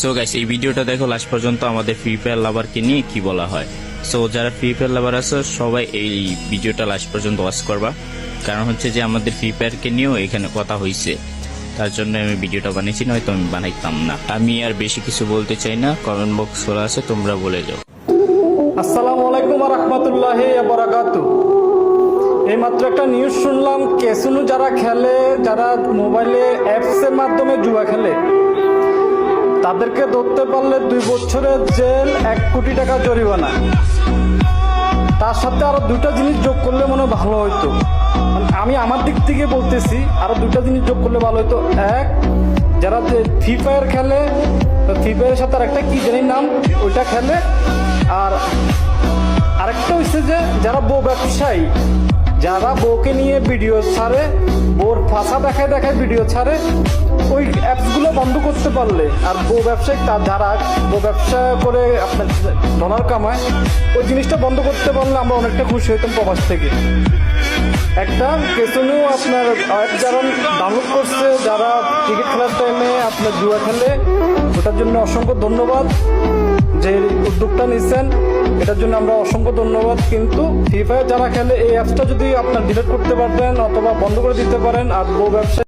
So guys এই ভিডিওটা দেখো লাস্ট পর্যন্ত আমাদের ফ্রি ফায়ার লাভারকে নিয়ে কি বলা হয়। সো যারা ফ্রি ফায়ার লাভার আছে, সবাই এই ভিডিওটা লাস্ট পর্যন্ত ওয়াচ করবা। কারণ হচ্ছে যে আমাদের ফ্রি ফায়ারকে নিয়েও এখানে কথা হয়েছে তার জন্য আমি ভিডিওটা বানিয়েছি, নয়তো আমি বানাইতাম না। আমি আর বেশি কিছু বলতে চাই না কমেন্ট বক্স খোলা আছে, তোমরা বলে যাও। আসসালামু আলাইকুম রহমতুল্লাহ বারাকাতু। এই মাত্র একটা নিউজ শুনলাম, কেসুনু যারা খেলে, যারা মোবাইলে অ্যাপসের মাধ্যমে জুয়া খেলে তাদেরকে ধরতে পারলে দুই বছরের জেল, এক কোটি টাকা জরিমানা। তার সাথে আরও দুটা জিনিস যোগ করলে মনে ভালো হতো আমি আমার দিক থেকে বলতেছি, আরও দুটা জিনিস যোগ করলে ভালো হতো এক, যারা যে ফ্রি ফায়ার খেলে ফ্রি ফায়ারের সাথে আরেকটা কি জানি নাম? ওইটা খেলে। আর আরেকটা হচ্ছে যে, যারা বউ ব্যবসায়ী যারা বউকে নিয়ে ভিডিও ছাড়ে, বউর ফাঁসা দেখায় দেখায় ভিডিও ছাড়ে, ওই অ্যাপসগুলো বন্ধ করতে পারলে, আর বউ ব্যবসায়ী তার যারা বউ ব্যবসা করে আপনার ডলার কামায়, ওই জিনিসটা বন্ধ করতে পারলে আমরা অনেকটা খুশি হইতাম প্রবাস থেকে। একটা কেসনু আপনার অ্যাপ যারা ডাউনলোড করছে, যারা ক্রিকেট খেলার টাইমে আপনার জুয়া খেলে ওটার জন্য অসংখ্য ধন্যবাদ। যে উদ্যোগটা নিচ্ছেন এটার জন্য আমরা অসংখ্য ধন্যবাদ। কিন্তু ফ্রি ফায়ার যারা খেলে, এই অ্যাপসটা যদি আপনার ডিলিট করতে পারতেন অথবা বন্ধ করে দিতে পারেন আর বউ ব্যবসা